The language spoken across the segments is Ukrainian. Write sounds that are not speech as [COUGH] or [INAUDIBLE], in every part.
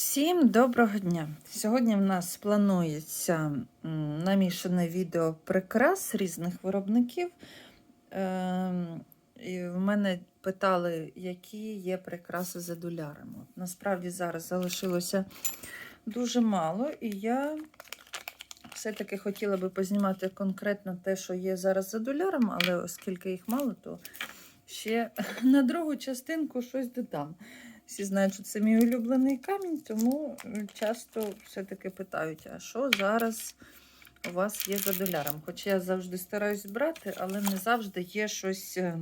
Всім доброго дня! Сьогодні в нас планується намішане відео прикрас різних виробників. Ем, І в мене питали, які є прикраси за долярами. Насправді зараз залишилося дуже мало, і я все-таки хотіла би познімати конкретно те, що є зараз за доляром, але оскільки їх мало, то ще [LAUGHS] на другу частинку щось додам. Всі знають, що це мій улюблений камінь, тому е, часто все-таки питають, а що зараз у вас є за доляром? Хоча я завжди стараюсь брати, але не завжди є щось. е,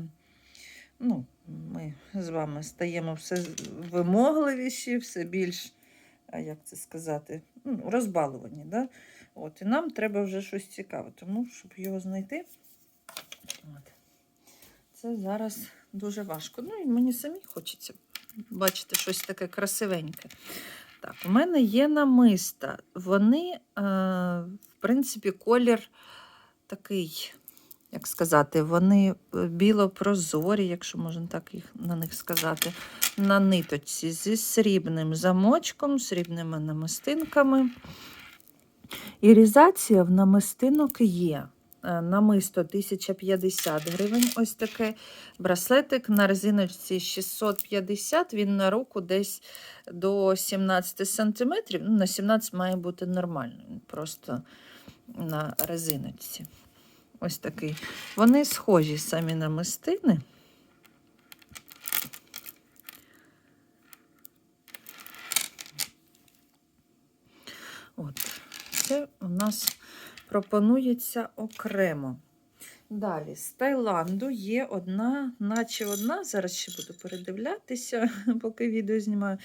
Ну, ми з вами стаємо все вимогливіші, все більш, як це сказати, ну, розбалувані. Да? От, і нам треба вже щось цікаве, тому щоб його знайти. От. Це зараз дуже важко. Ну і мені самі хочеться бачите, щось таке красивеньке. Так, у мене є намиста. Вони, е, в принципі, колір такий, як сказати, вони е, біло-прозорі, якщо можна так їх на них сказати, на ниточці зі срібним замочком, срібними намистинками. Ірізація в намистинок є. Е, Намисто 1050 гривень. Ось таке. Браслетик на резиночці 650, він на руку десь до 17 см. Ну, на 17 має бути нормально. Просто на резиночці. Ось такий. Вони схожі самі намистини. От. Це у нас пропонується окремо. Далі, з Таїланду є одна, наче одна, зараз ще буду передивлятися, [LAUGHS] поки відео знімаю,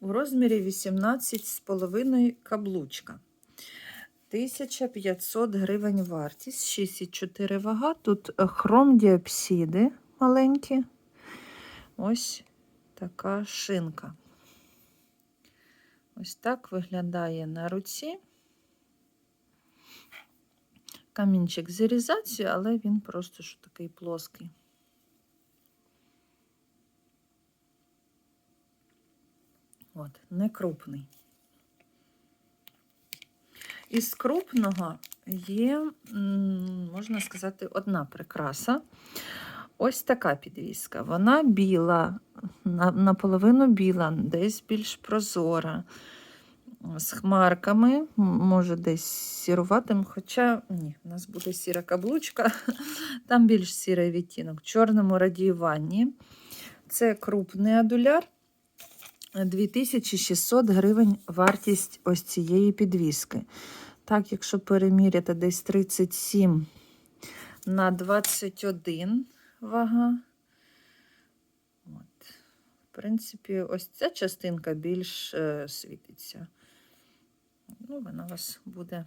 у розмірі 18,5 каблучка. 1500 гривень вартість, 6,4 вага. Тут хром діапсиди маленькі. Ось така шинка. Ось так виглядає на руці. Камінчик з але він просто що такий плоский. От, не крупний. Із крупного є, можна сказати, одна прикраса. Ось така підвіска. Вона біла, наполовину біла, десь більш прозора з хмарками, може десь сіруватим, хоча ні, у нас буде сіра каблучка, [LAUGHS] там більш сірий відтінок, в чорному радіюванні. Це крупний адуляр. 2600 гривень вартість ось цієї підвіски. Так, якщо переміряти десь 37 на 21 вага. От. В принципі, ось ця частинка більш е, світиться. Ну, вона у вас буде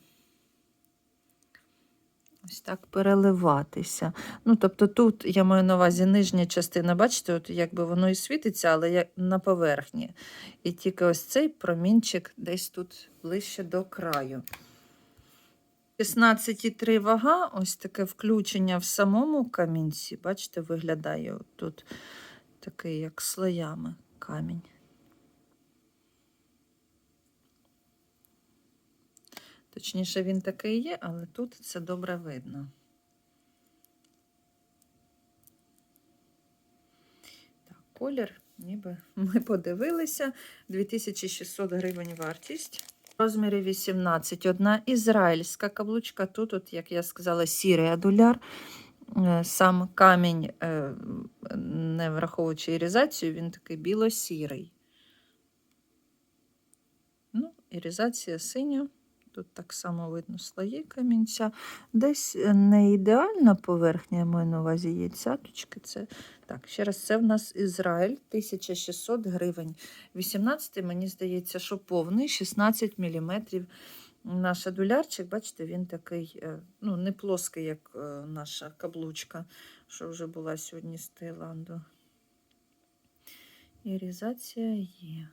ось так переливатися. Ну, тобто тут я маю на увазі нижня частина, бачите, от якби воно і світиться, але як на поверхні. І тільки ось цей промінчик десь тут ближче до краю. 16,3 вага, ось таке включення в самому камінці. Бачите, виглядає тут такий, як слоями камінь. Точніше, він такий є, але тут це добре видно. Так, колір, ніби ми подивилися. 2600 гривень вартість. Розмірі 18. Одна ізраїльська каблучка. Тут, от, як я сказала, сірий адуляр. Е, Сам камінь, е, не враховуючи ірізацію, він такий біло-сірий. Ну, ірізація синя. Тут так само видно слої камінця. Десь е, не ідеальна поверхня, я маю на увазі є цяточки. Це... Так, ще раз, це в нас Ізраїль, 1600 гривень. 18, мені здається, що повний, 16 мм. Наш адулярчик, бачите, він такий, е, ну, не плоский, як е, наша каблучка, що вже була сьогодні з Таїланду. Ірізація є.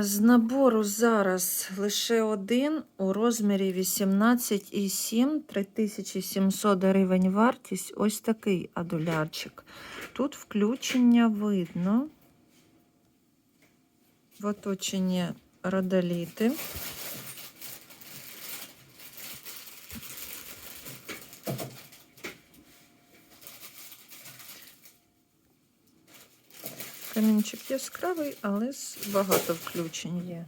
З набору зараз лише один у розмірі 18,7, 3700 гривень вартість. Ось такий адулярчик. Тут включення видно. в оточенні родоліти. Камінчик яскравий, але багато включень є.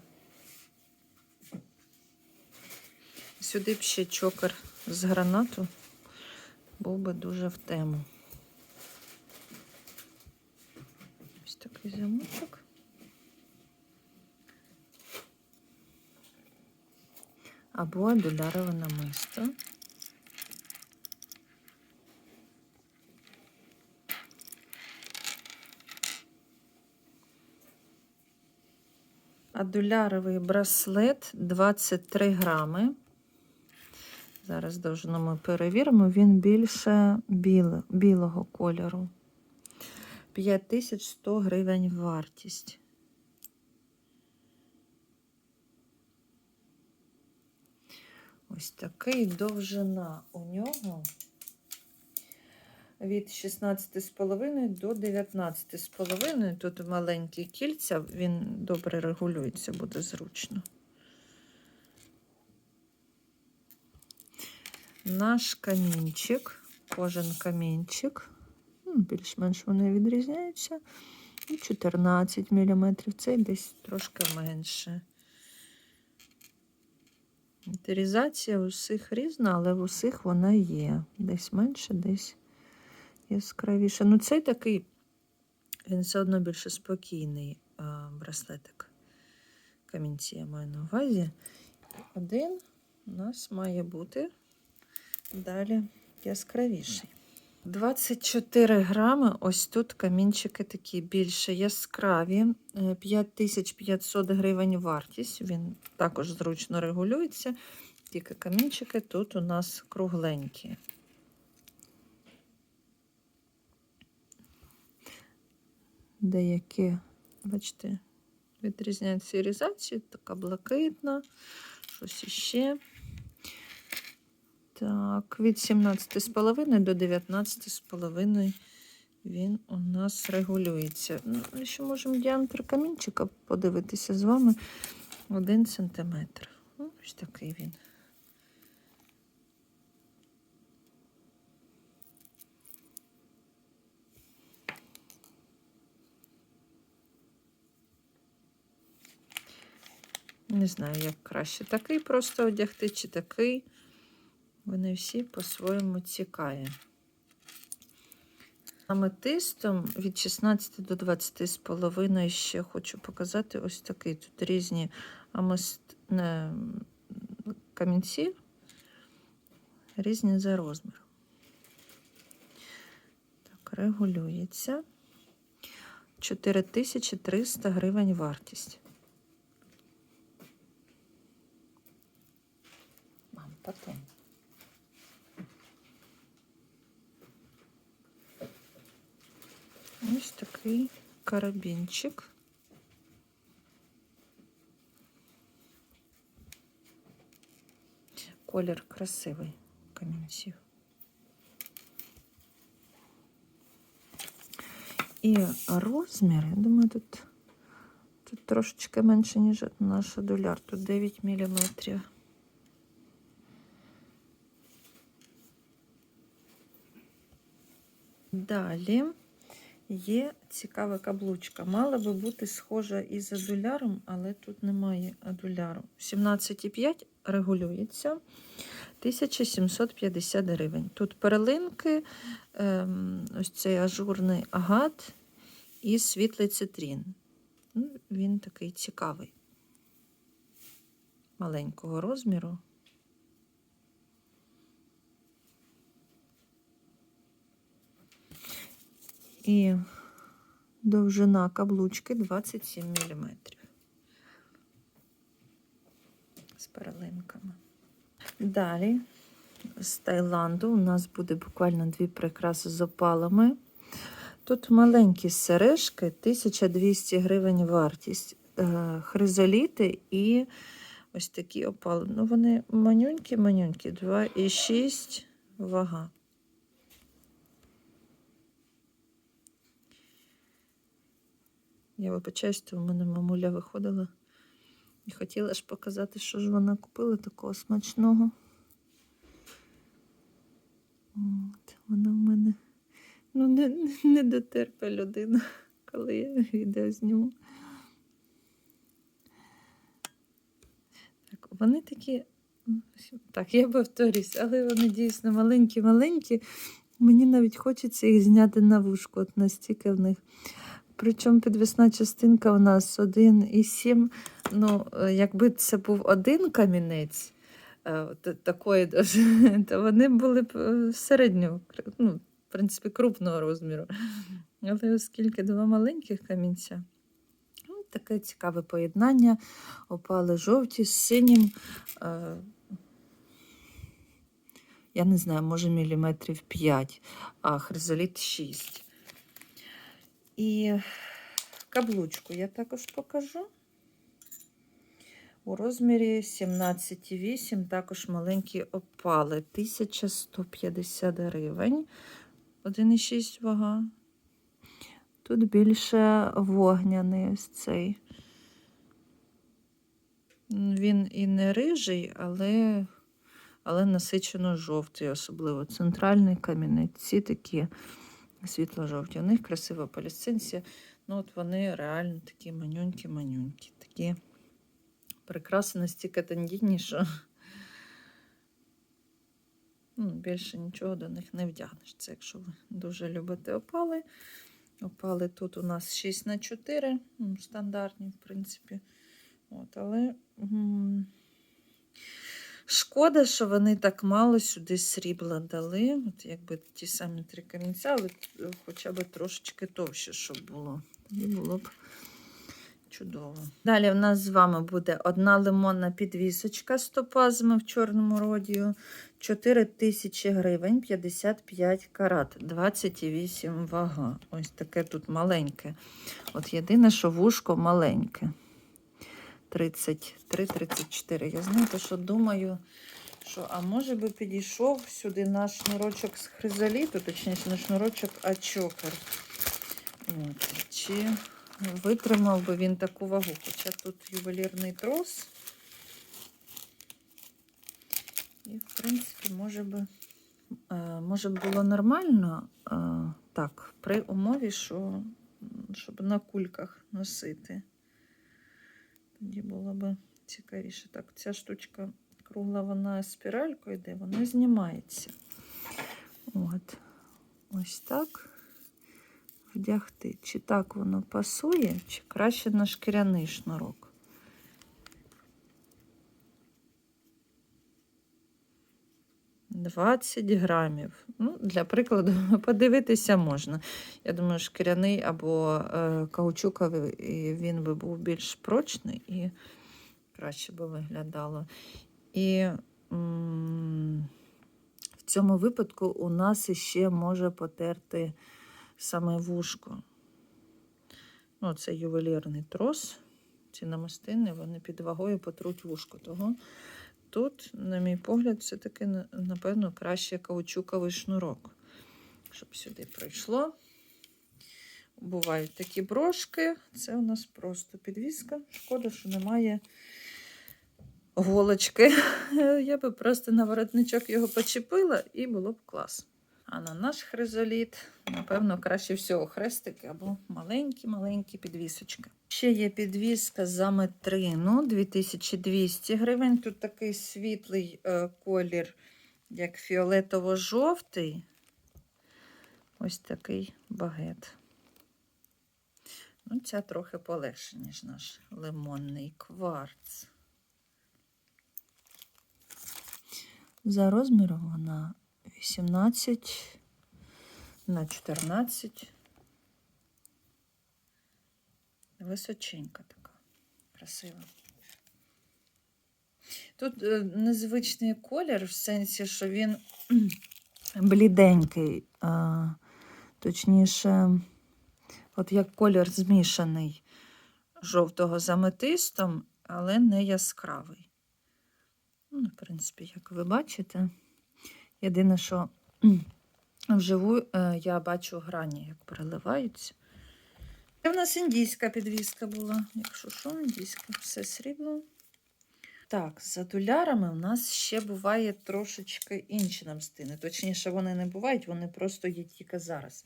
Сюди б ще чокер з гранату був би дуже в тему. Ось такий замочок. Або адулярове намисто. Адуляровий браслет 23 грами. Зараз довжину ми перевіримо, він більше біло, білого кольору. 5100 гривень вартість. Ось такий довжина у нього від 16,5 до 19,5. Тут маленькі кільця, він добре регулюється, буде зручно. Наш камінчик, кожен камінчик, ну, більш-менш вони відрізняються. І 14 мм, цей десь трошки менше. Інтерізація у всіх різна, але в усіх вона є. Десь менше, десь яскравіше. Ну, цей такий, він все одно більше спокійний браслетик. Камінці я маю на увазі. Один у нас має бути далі яскравіший. 24 грами. Ось тут камінчики такі більше яскраві. Е, 5500 гривень вартість. Він також зручно регулюється. Тільки камінчики тут у нас кругленькі. Деякі, бачите, відрізняються ірізації, така блакитна, щось іще. Так, від 17,5 до 19,5 він у нас регулюється. Ну, ще можемо діаметр камінчика подивитися з вами 1 см. Ну, ось такий він. Не знаю, як краще такий просто одягти, чи такий. Вони всі по-своєму цікаві. Аметистом від 16 до 20 з половиною ще хочу показати ось такий. Тут різні амест... не, камінці, різні за розміром. Так, регулюється. 4300 гривень вартість. потом. Ось такий карабінчик. Колір красивий камінців. І розмір, я думаю, тут, тут трошечки менше, ніж наш доляр. Тут 9 міліметрів. Далі є цікава каблучка. Мала би бути схожа із адуляром, але тут немає адуляру. 17,5 регулюється 1750 гривень. Тут перлинки, ем, ось цей ажурний агат і світлий цитрін. Ну, Він такий цікавий, маленького розміру. І довжина каблучки 27 мм. З перелинками. Далі з Таїланду у нас буде буквально дві прикраси з опалами. Тут маленькі сережки, 1200 гривень вартість. Е, Хризоліти і ось такі опали. Ну, вони манюнькі-манюнькі, 2,6 вага. Я вибачаюсь, то в мене мамуля виходила і хотіла ж показати, що ж вона купила такого смачного. От, вона в мене ну, не, не дотерпе людина, коли я відео зніму. Так, вони такі, так, я повторюсь, але вони дійсно маленькі-маленькі. Мені навіть хочеться їх зняти на вушку, от настільки в них. Причому підвісна частинка у нас 1,7. Ну, е, якби це був один камінець е, такої [LAUGHS] то вони були б е, середнього, ну, в принципі, крупного розміру. Але оскільки два маленьких камінця, ну, таке цікаве поєднання. Опали жовті з синім. Я не знаю, може міліметрів 5, а хризоліт 6. І каблучку я також покажу. У розмірі 17,8, також маленькі опали. 1150 гривень. 1,6 вага. Тут більше вогняний ось цей. Він і не рижий, але, але насичено жовтий, особливо центральний камінець. Ці такі світло-жовті. У них красива палісцинція. Ну, от вони реально такі манюнькі-манюнькі. Такі прикраси настільки тендітні, що ну, більше нічого до них не вдягнеш. Це якщо ви дуже любите опали. Опали тут у нас 6 на 4, ну, стандартні, в принципі. От, але шкода, що вони так мало сюди срібла дали. От якби ті самі три камінця, але е, хоча б трошечки товще, щоб було. І було б чудово. Далі в нас з вами буде одна лимонна підвісочка з топазами в чорному родію. 4 тисячі гривень, 55 карат, 28 вага. Ось таке тут маленьке. От єдине, що вушко маленьке. 33-34. Я знаєте, що думаю, що а може би підійшов сюди наш шнурочок з хризоліту, точніше не шнурочок, а. Чи витримав би він таку вагу? Хоча тут ювелірний трос. І, в принципі, може би, е, може б було нормально е, так, при умові, що щоб на кульках носити. Тоді було б цікавіше. Так, ця штучка кругла, вона спіралькою йде, вона знімається. От. Ось так вдягти. Чи так воно пасує, чи краще на шкіряний шнурок. Двадцять грамів. Ну, для прикладу, [LAUGHS] подивитися можна. Я думаю, шкіряний або е, каучуковий, він би був більш прочний і краще би виглядало. І м, в цьому випадку у нас іще може потерти саме вушко. Ну, це ювелірний трос. Ці намистини вони під вагою потруть вушко. Того тут, на мій погляд, все-таки, напевно, краще каучуковий шнурок, щоб сюди пройшло. Бувають такі брошки. Це у нас просто підвіска. Шкода, що немає голочки. [LAUGHS] Я би просто на воротничок його почепила і було б клас. А на наш хризоліт, напевно, краще всього хрестики або маленькі-маленькі підвісочки. Ще є підвіска за метрину 2200 гривень. Тут такий світлий е, колір, як фіолетово-жовтий. Ось такий багет. Ну, ця трохи полегше, ніж наш лимонний кварц. За розміром вона 18 на 14. Височенька така, красива. Тут е, незвичний колір в сенсі, що він [CLEARS THROAT] бліденький, точніше, от як колір змішаний жовтого з аметистом, але не яскравий. Ну, в принципі, як ви бачите, єдине, що [CLEARS THROAT] вживу е, я бачу грані, як переливаються. Це в нас індійська підвіска була. Якщо що, індійська, все срібло. Так, з адулярами у нас ще буває трошечки інші намстини. Точніше, вони не бувають, вони просто є тільки зараз.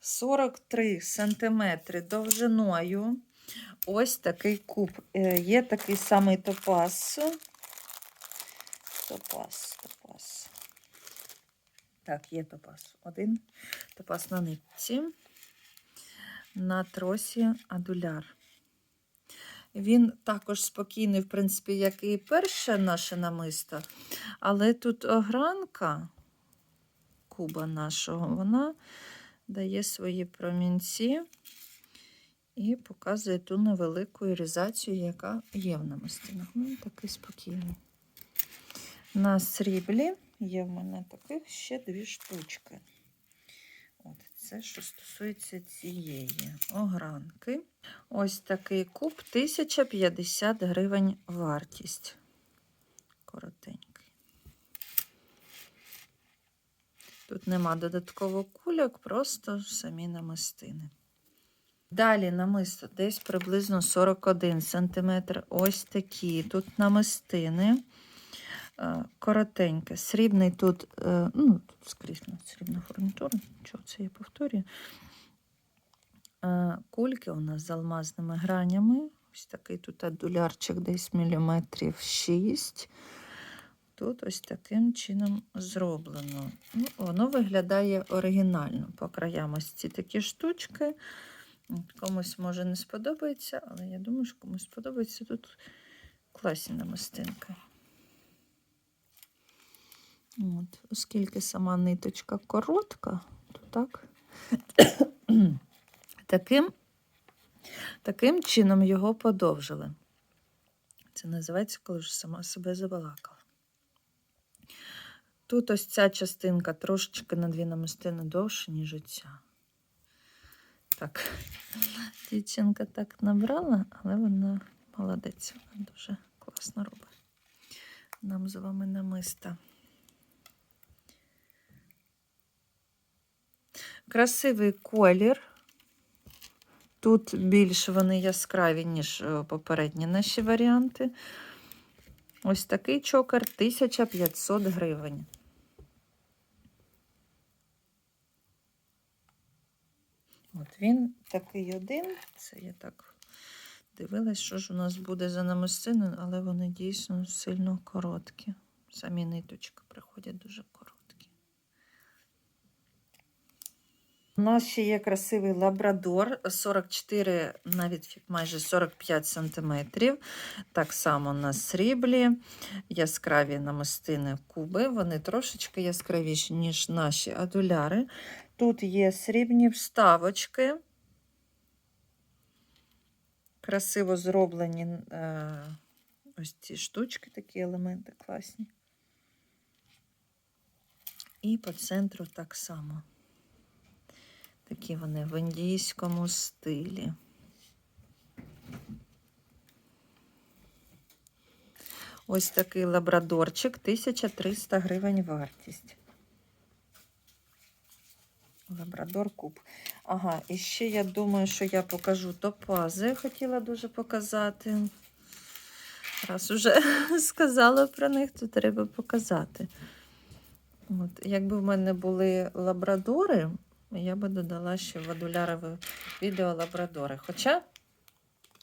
43 сантиметри довжиною. Ось такий куб. Е, Є такий самий топаз. Топаз, топаз. Так, є топаз. Один. Топаз на нитці. На тросі адуляр. Він також спокійний, в принципі, як і перше наше намисто. Але тут огранка куба нашого, вона дає свої промінці і показує ту невелику іризацію, яка є в намистинах. Ну, такий спокійний. На сріблі є в мене таких ще дві штучки. От, це що стосується цієї огранки. Ось такий куб 1050 гривень вартість. Коротенький. Тут нема додатково кульок, просто самі намистини. Далі намисто десь приблизно 41 см. Ось такі. Тут намистини. Е, Коротеньке. Срібний тут, е, ну, тут скрізь срібна фурнітура. Чого це я повторюю? Е, Кульки у нас з алмазними гранями. Ось такий тут адулярчик десь міліметрів 6. Тут ось таким чином зроблено. Ну, воно виглядає оригінально. По краям ось ці такі штучки. Комусь може не сподобається, але я думаю, що комусь сподобається тут класні намистинки. От, оскільки сама ниточка коротка, то так. таким, таким чином його подовжили. Це називається, коли вже сама себе забалакала. Тут ось ця частинка трошечки на дві намистини довше, ніж оця. Так, дівчинка так набрала, але вона молодець, вона дуже класно робить. Нам з вами намиста. Красивий колір. Тут більш вони яскраві, ніж е, попередні наші варіанти. Ось такий чокер 1500 гривень. От він такий один. Це я так дивилась, що ж у нас буде за намистини, але вони дійсно сильно короткі. Самі ниточки приходять дуже короткі. У нас ще є красивий лабрадор 44, навіть майже 45 сантиметрів. Так само на сріблі, яскраві намистини куби. Вони трошечки яскравіші, ніж наші адуляри. Тут є срібні вставочки. Красиво зроблені е, ось ці штучки, такі елементи класні. І по центру так само. Такі вони в індійському стилі. Ось такий лабрадорчик, 1300 гривень вартість. Лабрадор куб. Ага, і ще я думаю, що я покажу топази. Хотіла дуже показати. Раз уже [LAUGHS] сказала про них, то треба показати. От, Якби в мене були лабрадори, я би додала ще в адулярове відео лабрадори. Хоча,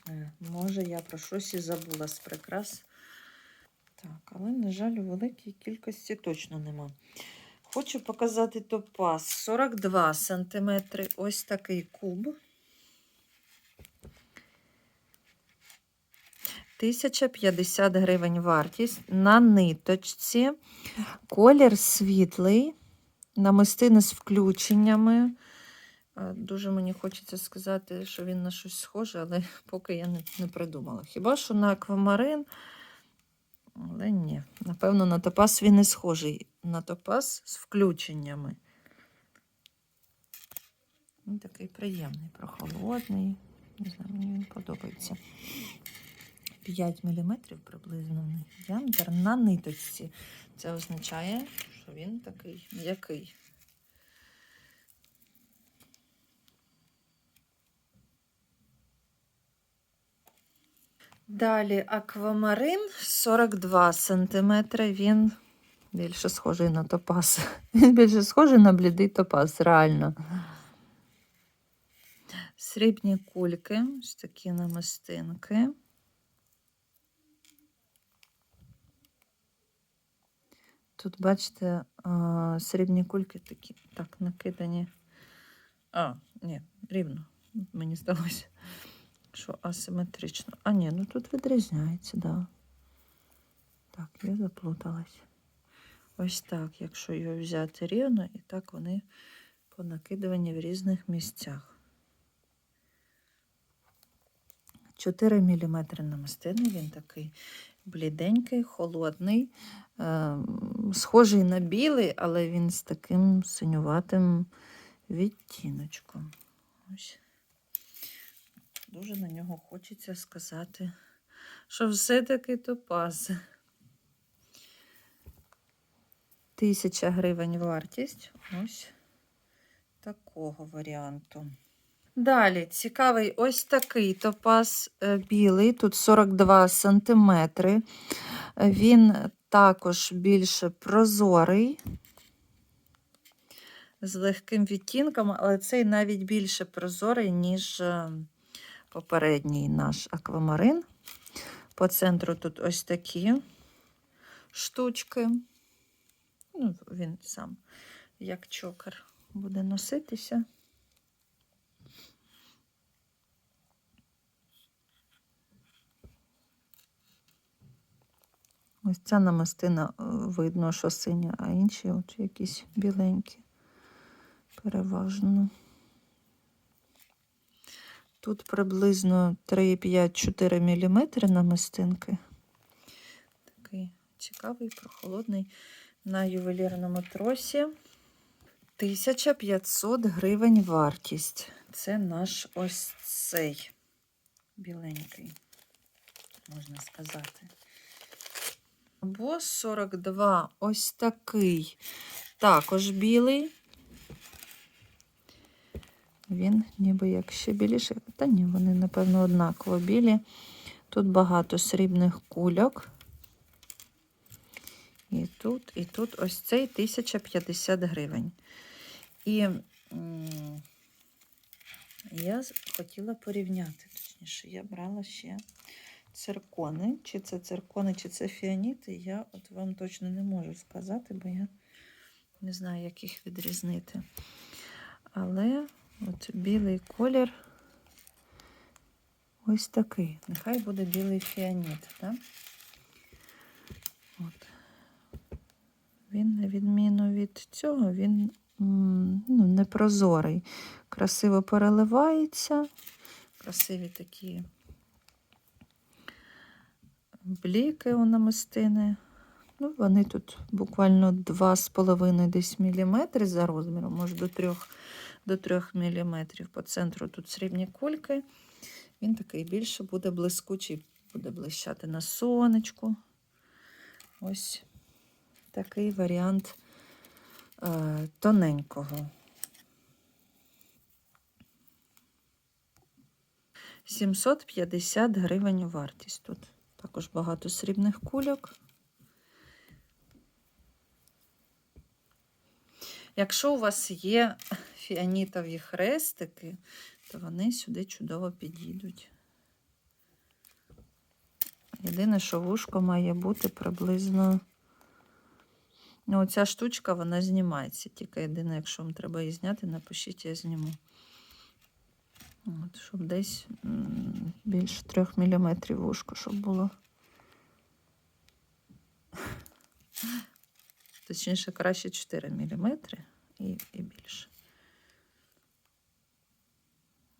е, може, я про щось і забула з прикрас. Так, але, на жаль, у великій кількості точно нема. Хочу показати топаз 42 см. Ось такий куб. 1050 гривень вартість. На ниточці. Колір світлий, намистини з включеннями. Е, Дуже мені хочеться сказати, що він на щось схожий, але [LAUGHS] поки я не, не придумала. Хіба що на аквамарин? Але ні. Напевно, на топаз він не схожий. На топаз з включеннями. Він такий приємний, прохолодний. Не знаю, мені він подобається. 5 мм приблизно в діаметр на ниточці. Це означає, що він такий м'який. Далі аквамарин 42 см. Він більше схожий на топаз. Він більше схожий на блідий топаз, реально. Срібні кульки, ось такі намистинки. Тут, бачите, срібні кульки такі так накидані. А, ні, рівно. Мені здалося, що асиметрично. А, ні, ну тут відрізняється, да. Так, я заплуталась. Ось так, якщо його взяти рівно, і так вони понакидувані в різних місцях. 4 мм намистини, він такий бліденький, холодний, е, схожий на білий, але він з таким синюватим відтіночком. Дуже на нього хочеться сказати, що все-таки топаз. Тисяча гривень вартість. Ось такого варіанту. Далі цікавий ось такий топаз е, білий, тут 42 сантиметри. Він також більше прозорий, з легким відтінком, але цей навіть більше прозорий, ніж е, попередній наш аквамарин. По центру тут ось такі штучки. Ну, він сам, як чокер, буде носитися. Ось ця намистина е, видно, що синя, а інші от якісь біленькі. Переважно. Тут приблизно 3,5-4 мм намистинки. Такий цікавий, прохолодний на ювелірному тросі. 1500 гривень вартість. Це наш ось цей біленький, можна сказати. Або 42 ось такий, також білий. Він ніби як ще біліше. Та ні, вони, напевно, однаково білі. Тут багато срібних кульок. І тут, і тут ось цей 1050 гривень. І я хотіла порівняти, точніше, я брала ще циркони. Чи це циркони, чи це фіаніти, я от вам точно не можу сказати, бо я не знаю, як їх відрізнити. Але от білий колір ось такий. Нехай буде білий фіаніт. Так? От. Він, на відміну від цього, він ну, непрозорий. Красиво переливається. Красиві такі бліки у намистини. Ну, вони тут буквально 2,5 десь міліметри за розміром, може до 3, до 3 міліметрів. По центру тут срібні кульки. Він такий більше буде блискучий, буде блищати на сонечку. Ось такий варіант е, тоненького. 750 гривень вартість тут. Також багато срібних кульок. Якщо у вас є фіанітові хрестики, то вони сюди чудово підійдуть. Єдине, що вушко має бути приблизно. Ну, оця штучка, вона знімається. Тільки єдине, якщо вам треба її зняти, напишіть, я зніму. От, щоб десь більше 3 мм вушко, щоб було. Точніше, краще 4 мм і, і більше.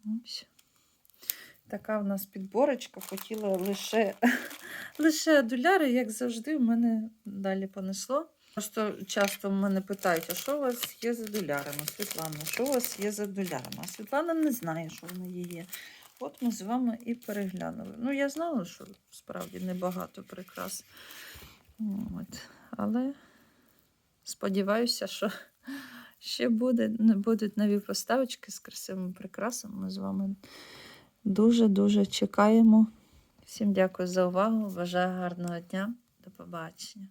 Ось. Така в нас підборочка. Хотіла лише, [LAUGHS] лише адуляри, як завжди, в мене далі понесло. Просто часто мене питають, а що у вас є з адулярами? Світлана, що у вас є з адулярами? А Світлана не знає, що в неї є. От ми з вами і переглянули. Ну, я знала, що справді небагато прикрас. От. Але сподіваюся, що ще буде, будуть нові поставочки з красивими прикрасами. Ми з вами дуже-дуже чекаємо Всім дякую за увагу. Бажаю гарного дня. До побачення.